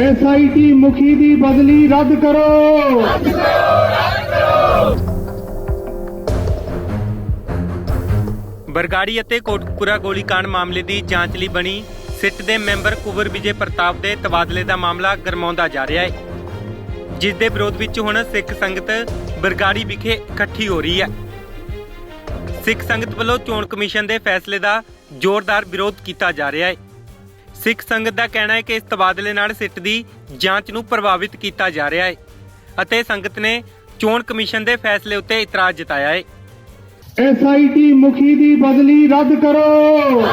SIT ਮੁਖੀ ਦੀ ਬਦਲੀ ਰੱਦ ਕਰੋ। ਬਰਗਾੜੀ ਅਤੇ ਕੋਟਕਪੁਰਾ ਗੋਲੀकांड ਮਾਮਲੇ ਦੀ ਜਾਂਚ ਲਈ ਬਣੀ ਸਿੱਟ ਦੇ ਮੈਂਬਰ ਕੁਵਰ ਵਿਜੇ ਪ੍ਰਤਾਪ ਦੇ ਤਬਾਦਲੇ ਦਾ ਮਾਮਲਾ ਗਰਮਾਉਂਦਾ ਜਾ ਰਿਹਾ ਹੈ। ਜਿਸ ਦੇ ਵਿਰੋਧ ਵਿੱਚ ਹੁਣ ਸਿੱਖ ਸੰਗਤ ਬਰਗਾੜੀ ਵਿਖੇ ਇਕੱਠੀ ਹੋ ਰਹੀ ਹੈ। ਸਿੱਖ ਸੰਗਤ ਵੱਲੋਂ ਚੋਣ ਕਮਿਸ਼ਨ ਦੇ ਫੈਸਲੇ ਦਾ ਜ਼ੋਰਦਾਰ ਵਿਰੋਧ ਕੀਤਾ ਜਾ ਰਿਹਾ ਹੈ। ਸਿੱਖ ਸੰਗਤ ਦਾ ਕਹਿਣਾ ਹੈ ਕਿ ਇਸ ਤਬਾਦਲੇ ਨਾਲ ਸਿੱਟ ਦੀ ਜਾਂਚ ਨੂੰ ਪ੍ਰਭਾਵਿਤ ਕੀਤਾ ਜਾ ਰਿਹਾ ਹੈ ਅਤੇ ਸੰਗਤ ਨੇ ਚੋਣ ਕਮਿਸ਼ਨ ਦੇ ਫੈਸਲੇ ਉੱਤੇ ਇਤਰਾਜ਼ ਜਤਾਇਆ ਹੈ। ਐਸਆਈਟੀ ਮੁਖੀ ਦੀ ਬਦਲੀ ਰੱਦ ਕਰੋ।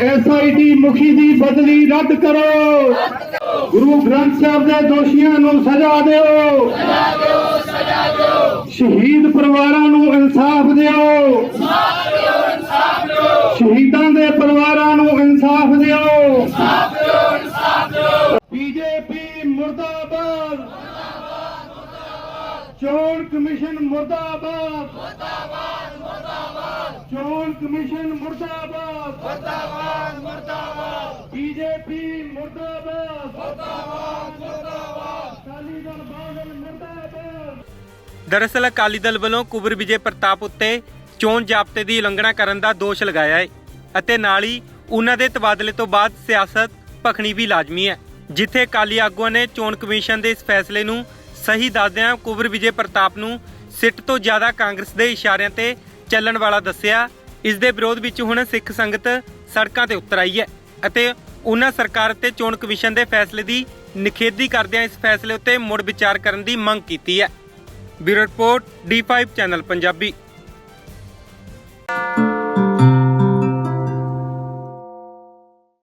ਐਸਆਈਟੀ ਮੁਖੀ ਦੀ ਬਦਲੀ ਰੱਦ ਕਰੋ। ਗੁਰੂ ਗ੍ਰੰਥ ਸਾਹਿਬ ਦੇ ਦੋਸ਼ੀਆਂ ਨੂੰ ਸਜ਼ਾ ਦਿਓ। ਸ਼ਹੀਦ ਪਰਿਵਾਰਾਂ ਨੂੰ ਇਨਸਾਫ ਦਿਓ। ਸ਼ਹੀਦਾਂ ਦੇ ਪਰਿਵਾਰਾਂ ਨੂੰ ਇਨਸਾਫ ਦਿਓ ਬੀਜੇਪੀ ਮੁਰਦਾਬਾਦ ਚੋਣ ਕਮਿਸ਼ਨ ਮੁਰਦਾਬਾਦ ਮੁਰਦਾਬਾਦ ਮੁਰਦਾਬਾਦ ਚੋਣ ਕਮਿਸ਼ਨ ਮੁਰਦਾਬਾਦ ਮੁਰਦਾਬਾਦ ਮੁਰਦਾਬਾਦ ਬੀਜੇਪੀ ਮੁਰਦਾਬਾਦ ਮੁਰਦਾਬਾਦ ਮੁਰਦਾਬਾਦ ਅਕਾਲੀ ਦਲ ਬਾਦਲ ਮੁਰਦਾਬਾਦ ਦਰਅਸਲ ਅਕਾਲੀ ਦਲ ਵੱਲੋਂ ਕੁਬਰ ਵਿਜੇ ਪ੍ਰਤਾਪ ਉੱਤੇ ਚੋਣ ਜ਼ਾਬਤੇ ਦੀ ਉਲੰਘਣਾ ਕਰਨ ਦਾ ਦੋਸ਼ ਲਗਾਇਆ ਹੈ ਅਤੇ ਨਾਲ ਹੀ ਉਹਨਾਂ ਦੇ ਤਬਾਦਲੇ ਤੋਂ ਬਾਅਦ ਸਿਆਸਤ ਭਖਣੀ ਵੀ ਲਾਜ਼ਮੀ ਹੈ। ਜਿੱਥੇ ਅਕਾਲੀ ਆਗੂਆਂ ਨੇ ਚੋਣ ਕਮਿਸ਼ਨ ਦੇ ਇਸ ਫੈਸਲੇ ਨੂੰ ਸਹੀ ਦੱਸਦਿਆਂ ਕੁਬਰ ਵਿਜੇ ਪ੍ਰਤਾਪ ਨੂੰ ਸਿੱਟ ਤੋਂ ਜ਼ਿਆਦਾ ਕਾਂਗਰਸ ਦੇ ਇਸ਼ਾਰਿਆਂ ਤੇ ਚੱਲਣ ਵਾਲਾ ਦੱਸਿਆ, ਇਸ ਦੇ ਵਿਰੋਧ ਵਿੱਚ ਹੁਣ ਸਿੱਖ ਸੰਗਤ ਸੜਕਾਂ ਤੇ ਉਤਰ ਆਈ ਹੈ ਅਤੇ ਉਹਨਾਂ ਸਰਕਾਰ ਤੇ ਚੋਣ ਕਮਿਸ਼ਨ ਦੇ ਫੈਸਲੇ ਦੀ ਨਿਖੇਧੀ ਕਰਦਿਆਂ ਇਸ ਫੈਸਲੇ ਉੱਤੇ ਮੁੜ ਵਿਚਾਰ ਕਰਨ ਦੀ ਮੰਗ ਕੀਤੀ ਹੈ। Bureau report D5 channel Punjabi.